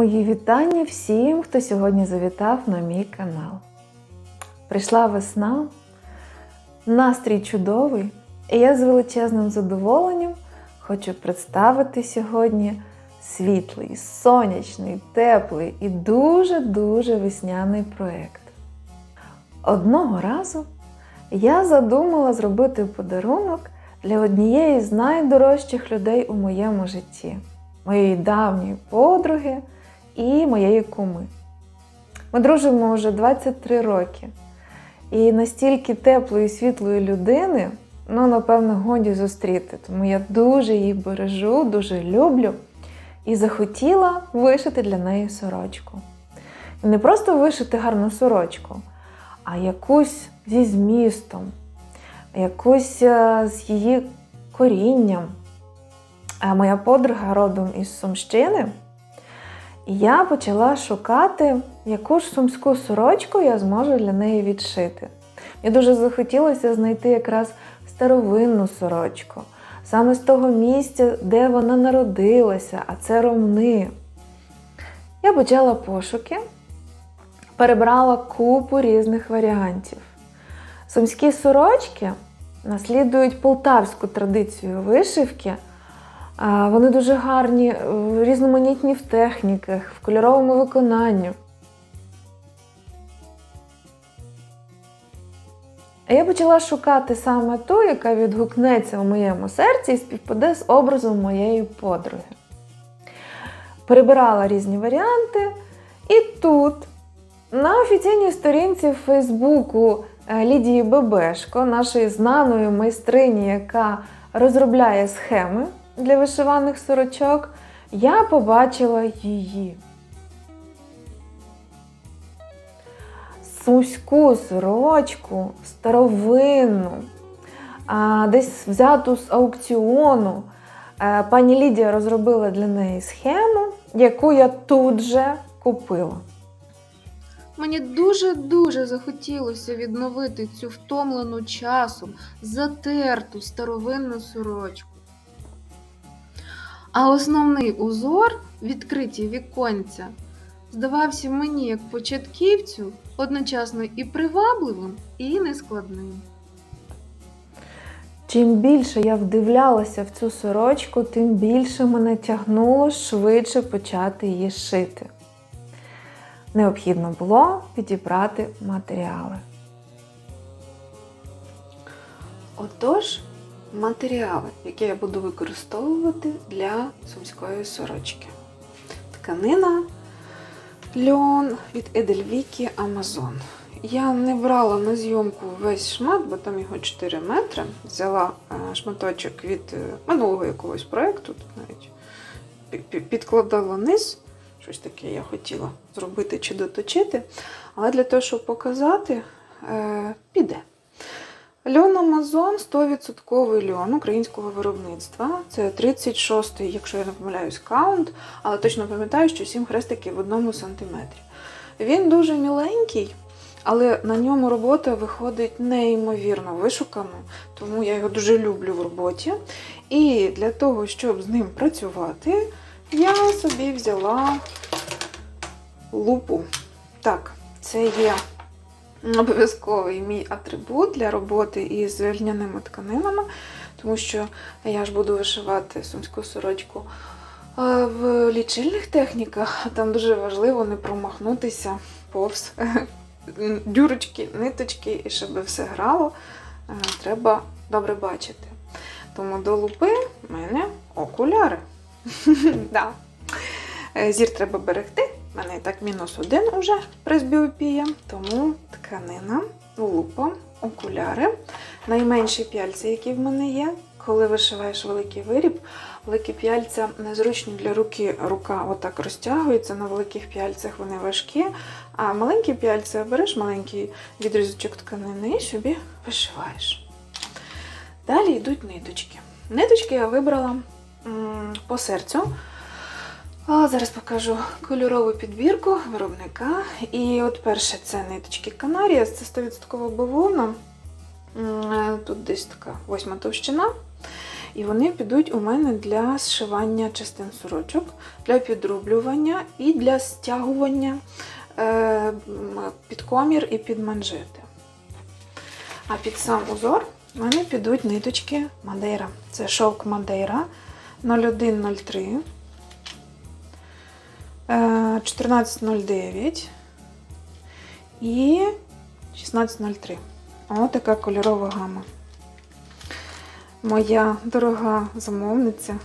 Мої вітання всім, хто сьогодні завітав на мій канал. Прийшла весна, настрій чудовий, і я з величезним задоволенням хочу представити сьогодні світлий, сонячний, теплий і дуже-дуже весняний проєкт. Одного разу я задумала зробити подарунок для однієї з найдорожчих людей у моєму житті моєї давньої подруги і моєї куми. Ми дружимо вже 23 роки. І настільки теплої світлої людини, ну, напевно, годі зустріти. Тому я дуже її бережу, дуже люблю і захотіла вишити для неї сорочку. І не просто вишити гарну сорочку, а якусь зі змістом, якусь е, з її корінням. А моя подруга родом із Сумщини. Я почала шукати, яку ж сумську сорочку я зможу для неї відшити. Мені дуже захотілося знайти якраз старовинну сорочку, саме з того місця, де вона народилася, а це ромни. Я почала пошуки, перебрала купу різних варіантів. Сумські сорочки наслідують полтавську традицію вишивки. Вони дуже гарні, різноманітні в техніках, в кольоровому виконанні. А я почала шукати саме ту, яка відгукнеться у моєму серці і співпаде з образом моєї подруги. Перебирала різні варіанти, і тут, на офіційній сторінці Фейсбуку е, Лідії Бебешко, нашої знаної майстрині, яка розробляє схеми для вишиваних сорочок, я побачила її. Сумську сорочку, старовинну, десь взяту з аукціону. Е, Пані Лідія розробила для неї схему, яку я тут же купила. Мені дуже-дуже захотілося відновити цю втомлену часом, затерту старовинну сорочку. А основний узор, відкриті віконця, здавався мені як початківцю одночасно і привабливим, і нескладним. Чим більше я вдивлялася в цю сорочку, тим більше мене тягнуло швидше почати її шити. Необхідно було підібрати матеріали. Отож, матеріали, які я буду використовувати для сумської сорочки. Тканина льон від Edelwiki Amazon. Я не брала на зйомку весь шмат, бо там його 4 метри. Взяла е, шматочок від е, минулого якогось проєкту, тут навіть пі- пі- підкладала низ. Щось таке я хотіла зробити чи доточити. Але для того, щоб показати, е, піде. Льон Амазон 100% льон українського виробництва. Це 36-й, якщо я не помиляюсь, каунт, але точно пам'ятаю, що 7 хрестиків в одному сантиметрі. Він дуже міленький, але на ньому робота виходить неймовірно вишукано, тому я його дуже люблю в роботі. І для того, щоб з ним працювати, я собі взяла лупу. Так, це є обов'язковий мій атрибут для роботи із льняними тканинами, тому що я ж буду вишивати сумську сорочку е, в лічильних техніках. Там дуже важливо не промахнутися повз дюрочки, ниточки, і щоб все грало, е, треба добре бачити. Тому до лупи в мене окуляри. Е, Зір треба берегти. У мене і так мінус один уже пресбіопія, тому тканина, лупа, окуляри. Найменші пяльці, які в мене є. Коли вишиваєш великий виріб, великі пяльця незручні для руки. Рука отак розтягується на великих пяльцях, вони важкі. А маленькі пяльця береш маленький відрізочок тканини і собі вишиваєш. Далі йдуть ниточки. Ниточки я вибрала по серцю. А зараз покажу кольорову підбірку виробника. І от перше це ниточки Канарія, це 100% бавовна. Е, Тут десь така восьма товщина. І вони підуть у мене для зшивання частин сорочок, для підрублювання і для стягування е, під комір і під манжети. А під сам узор в мене підуть ниточки Мадейра. Це шовк Мадейра 0103, е, 1409 і 1603. Ось така кольорова гама. Моя дорога замовниця,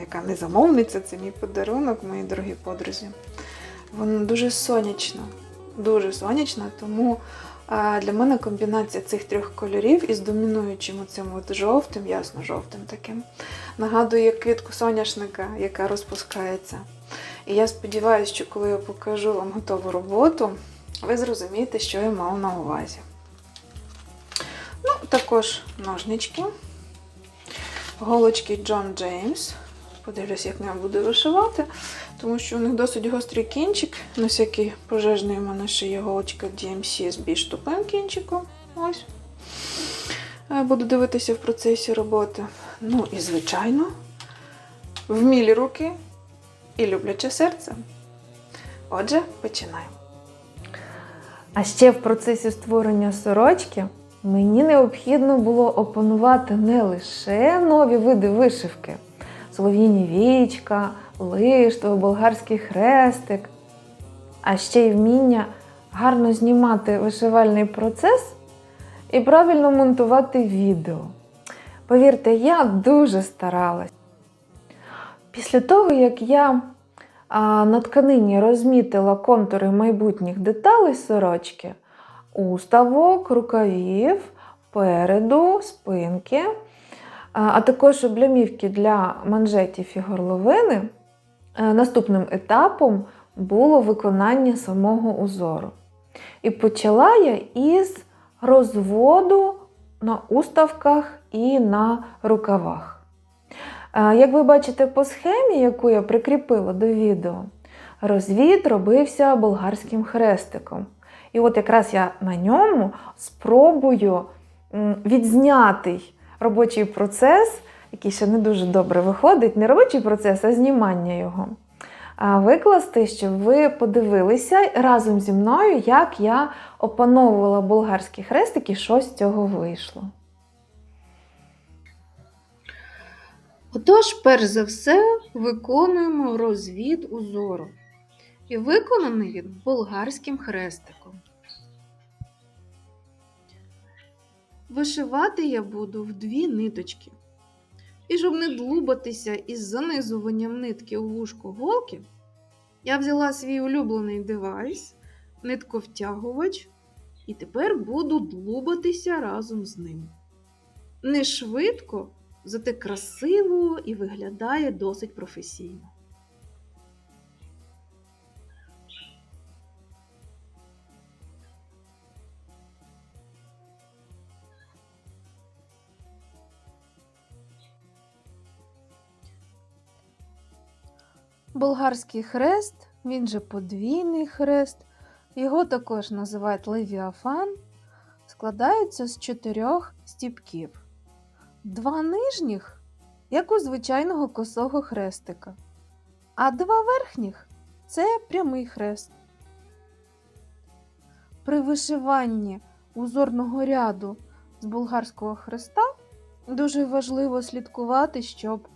яка не замовниця, це мій подарунок, моїй дорогі подрузі. Вона дуже сонячна, дуже сонячна, тому для мене комбінація цих трьох кольорів із домінуючим оцим от жовтим, ясно-жовтим таким, нагадує квітку соняшника, яка розпускається. І я сподіваюся, що коли я покажу вам готову роботу, ви зрозумієте, що я мав на увазі. Ну, також ножнички, голочки John James. Подивлюсь, як я буду вишивати, тому що у них досить гострий кінчик. На всякий пожежний у мене ще є голочка DMC з більш тупим кінчиком. Ось. Е, Буду дивитися в процесі роботи. Ну і, звичайно, вмілі руки і любляче серце. Отже, починаємо. А ще в процесі створення сорочки мені необхідно було опанувати не лише нові види вишивки: солов'їні вічка, лиштво, болгарський хрестик, а ще й вміння гарно знімати вишивальний процес і правильно монтувати відео. Повірте, я дуже старалась. Після того, як я на тканині розмітила контури майбутніх деталей сорочки, уставок, рукавів, переду, спинки, а також облямівки для манжетів і горловини, е, наступним етапом було виконання самого узору. І почала я із розводу на уставках і на рукавах. Як ви бачите по схемі, яку я прикріпила до відео, розвід робився болгарським хрестиком. І от якраз я на ньому спробую відзнятий робочий процес, який ще не дуже добре виходить, не робочий процес, а знімання його. Викласти, щоб ви подивилися разом зі мною, як я опановувала болгарські хрестики, що з цього вийшло. Отож, перш за все, виконуємо розвід узору. І виконаний він болгарським хрестиком. Вишивати я буду в дві ниточки. І щоб не длубатися із занизуванням нитки у вушко голки, я взяла свій улюблений девайс, нитковтягувач, і тепер буду длубатися разом з ним. Не швидко, зате красиво і виглядає досить професійно. Болгарський хрест, він же подвійний хрест, його також називають левіафан, складається з чотирьох стіпків. Два нижніх, як у звичайного косого хрестика, а два верхніх це прямий хрест. При вишиванні узорного ряду з болгарського хреста дуже важливо слідкувати, щоб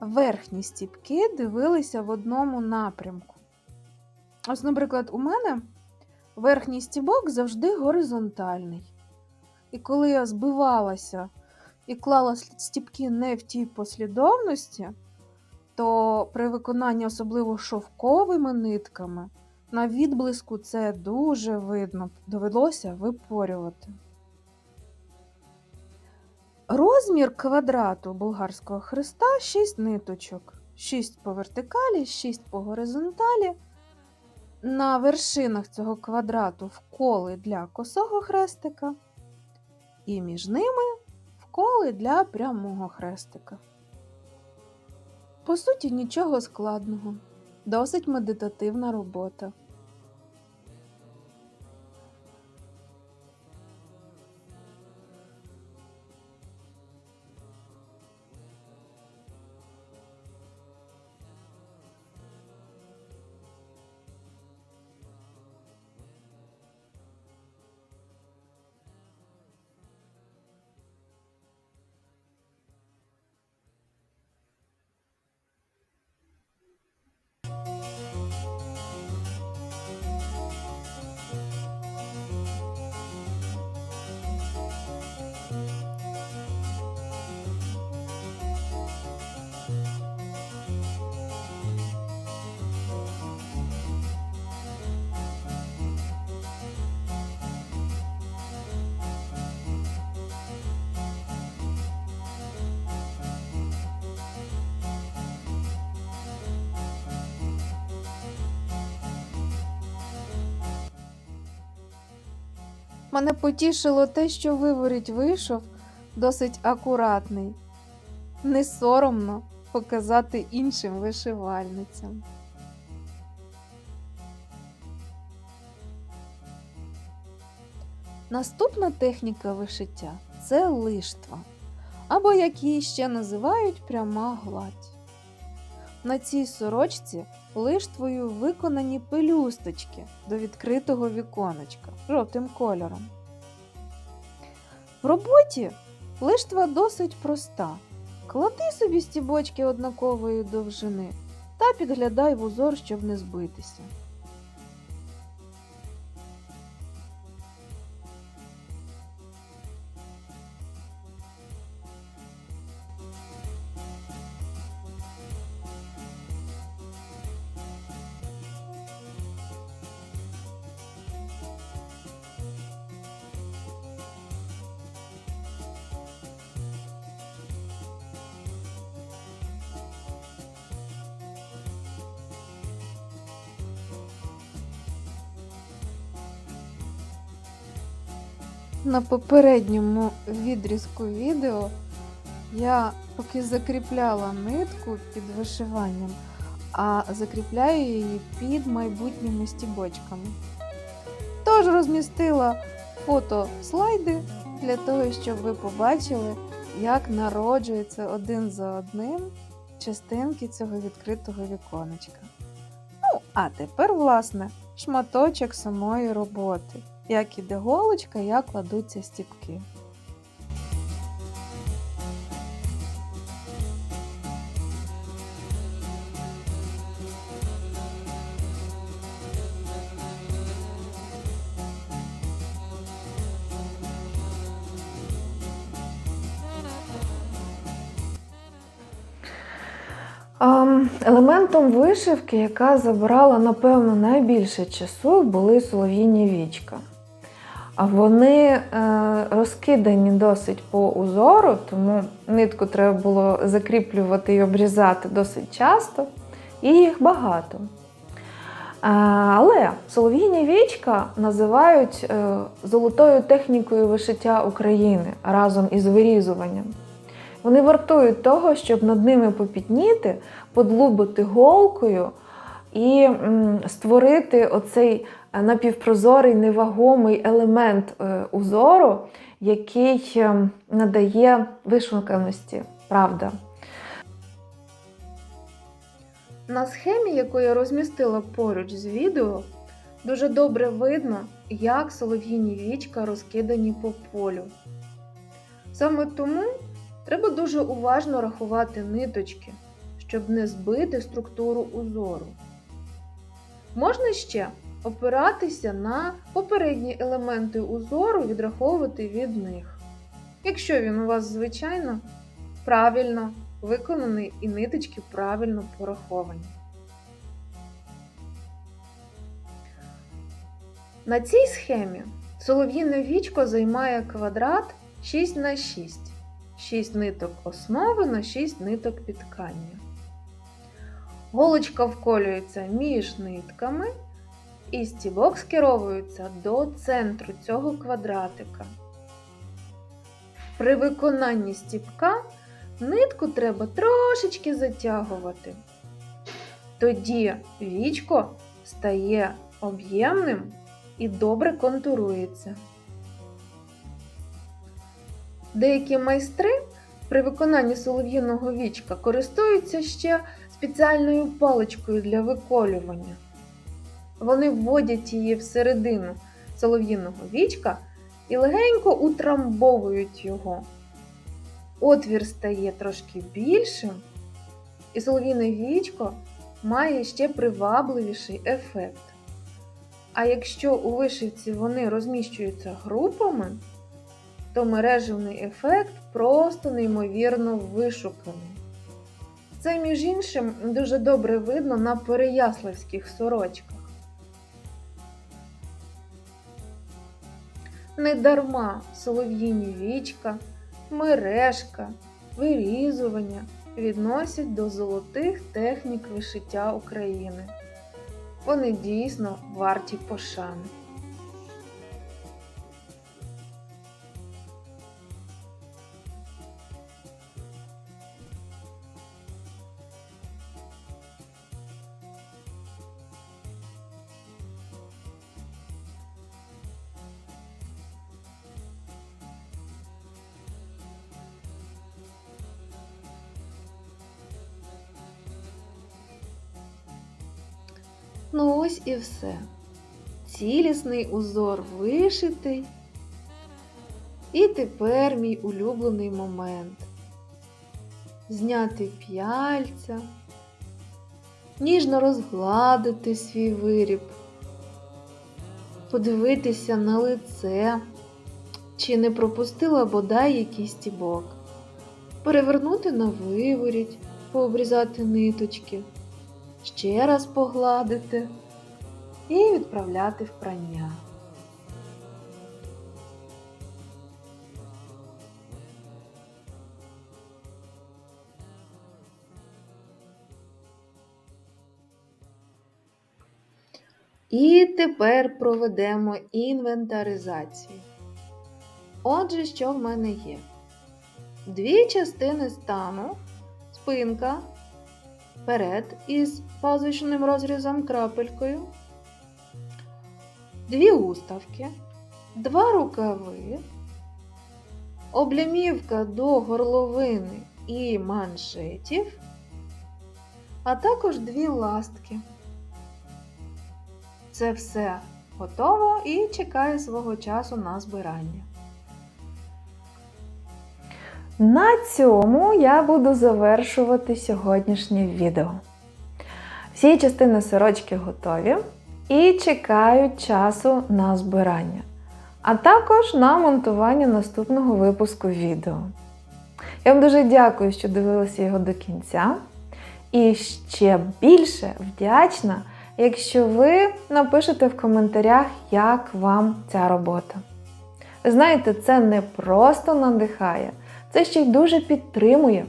верхні стіпки дивилися в одному напрямку. Ось, наприклад, у мене верхній стібок завжди горизонтальний. І коли я збивалася і клала стіпки не в тій послідовності, то при виконанні особливо шовковими нитками на відблиску це дуже видно, довелося випорювати. Розмір квадрату болгарського хреста 6 ниточок, 6 по вертикалі, 6 по горизонталі. На вершинах цього квадрату вколи для косого хрестика, і між ними вколи для прямого хрестика. По суті, нічого складного, досить медитативна робота. Мене потішило те, що виворіть вийшов досить акуратний. Не соромно показати іншим вишивальницям. Наступна техніка вишиття це лиштва, або як її ще називають пряма гладь. На цій сорочці лиштвою виконані пелюсточки до відкритого віконечка жовтим кольором. В роботі лиштва досить проста. Клади собі стібочки однакової довжини та підглядай в узор, щоб не збитися. На попередньому відрізку відео я поки закріпляла нитку під вишиванням, а закріпляю її під майбутніми стібочками. Тож розмістила фото слайди для того, щоб ви побачили, як народжуються один за одним частинки цього відкритого віконечка. Ну, а тепер, власне, шматочок самої роботи. Як іде голочка, як кладуться стіпки. Ем, Елементом вишивки, яка забрала, напевно, найбільше часу, були солов'їні вічка. А вони е, розкидані досить по узору, тому нитку треба було закріплювати і обрізати досить часто, і їх багато. Е, але солов'їні вічка називають е, золотою технікою вишиття України разом із вирізуванням. Вони вартують того, щоб над ними попітніти, подлубити голкою і створити оцей напівпрозорий невагомий елемент е, узору, який е, надає вишуканості, правда. На схемі, яку я розмістила поруч з відео, дуже добре видно, як солов'їні вічка розкидані по полю. Саме тому треба дуже уважно рахувати ниточки, щоб не збити структуру узору. Можна ще опиратися на попередні елементи узору, відраховувати від них. Якщо він у вас, звичайно, правильно виконаний і ниточки правильно пораховані. На цій схемі солов'їне вічко займає квадрат 6 на 6 6 ниток основи на 6 ниток підкання. Голочка вколюється між нитками і стібок скеровується до центру цього квадратика. При виконанні стібка нитку треба трошечки затягувати. Тоді вічко стає об'ємним і добре контурується. Деякі майстри при виконанні солов'їного вічка користуються ще спеціальною паличкою для виколювання. Вони вводять її всередину солов'їного вічка і легенько утрамбовують його. Отвір стає трошки більшим, і солов'їне вічко має ще привабливіший ефект. А якщо у вишивці вони розміщуються групами, то мережевний ефект просто неймовірно вишуканий. Це, між іншим, дуже добре видно на переяславських сорочках. Недарма солов'їні вічка, мережка, вирізування відносять до золотих технік вишиття України. Вони дійсно варті пошани. Ну ось і все. Цілісний узор вишитий. І тепер мій улюблений момент. Зняти п'яльця, ніжно розгладити свій виріб, подивитися на лице, чи не пропустила бодай якийсь стібок, перевернути на виворіть, пообрізати ниточки, ще раз погладити і відправляти в прання. І тепер проведемо інвентаризацію. Отже, що в мене є? Дві частини стану, спинка, перед із пазучним розрізом крапелькою, дві уставки, два рукави, облямівка до горловини і маншетів, а також дві ластки. Це все готово і чекає свого часу на збирання. На цьому я буду завершувати сьогоднішнє відео. Всі частини сорочки готові і чекають часу на збирання, а також на монтування наступного випуску відео. Я вам дуже дякую, що дивилися його до кінця. І ще більше вдячна, якщо ви напишете в коментарях, як вам ця робота. Знаєте, це не просто надихає, це ще й дуже підтримує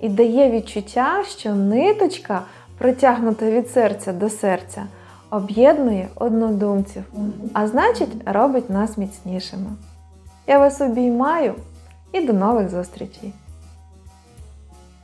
і дає відчуття, що ниточка, протягнута від серця до серця, об'єднує однодумців, а значить, робить нас міцнішими. Я вас обіймаю і до нових зустрічей!